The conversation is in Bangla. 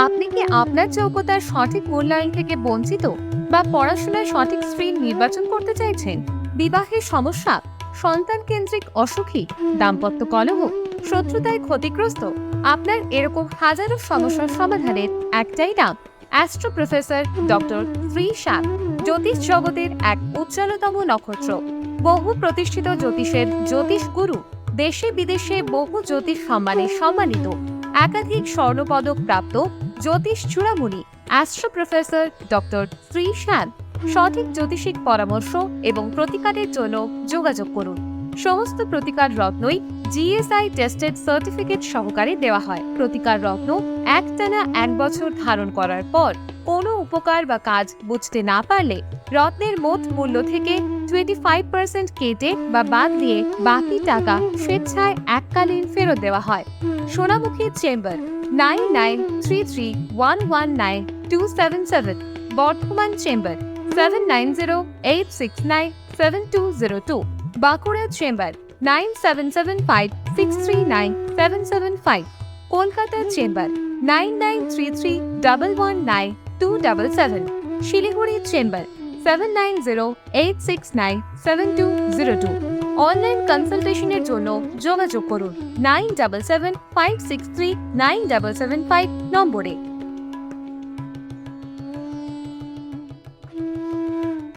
আপনি কি আপনার যোগ্যতার সঠিক মূল্যায়ন থেকে বঞ্চিত বা পড়াশোনায় সঠিক স্ট্রিম নির্বাচন করতে চাইছেন? বিবাহের সমস্যা সন্তান কেন্দ্রিক অসুখী, দাম্পত্য কলহ, শত্রুতায় ক্ষতিগ্রস্ত, আপনার এরকম হাজারো সমস্যার সমাধানের একটাই নাম, astro professor doctor Shri Shyam জ্যোতিষ জগতের এক উজ্জ্বলতম নক্ষত্র। বহু প্রতিষ্ঠিত জ্যোতিষের জ্যোতিষ গুরু দেশে বিদেশে বহু জ্যোতিষ সম্মানে সম্মানিত, একাধিক স্বর্ণপদক প্রাপ্ত জ্যোতিষ Churamani astro professor doctor Shri Shyam সঠিক জ্যোতিষিক পরামর্শ এবং প্রতিকারের জন্য যোগাযোগ করুন। সমস্ত প্রতিকার রত্নই জিএসআই টেস্টেড সার্টিফিকেট সহকারে দেওয়া হয়। প্রতিকার রত্ন একটানা এক বছর ধারণ করার পর কোনো উপকার বা কাজ বুঝতে না পারলে রত্নের মোট মূল্য থেকে টোয়েন্টি ফাইভ পার্সেন্ট কেটে বা বাদ দিয়ে বাকি টাকা স্বেচ্ছায় এককালীন ফেরত দেওয়া হয়। Sonamukhi chamber nine nine three three one one nine two seven seven Bardhaman chamber seven nine zero eight six nine seven two zero two Bankura chamber nine seven seven five six three nine seven seven five Kolkata chamber nine nine three three double one nine two double seven Siliguri chamber seven nine zero eight six nine seven two zero two online কনসালটেশনের জন্য যোগাযোগ করুন nine double seven five six three nine double seven five নম্বরে।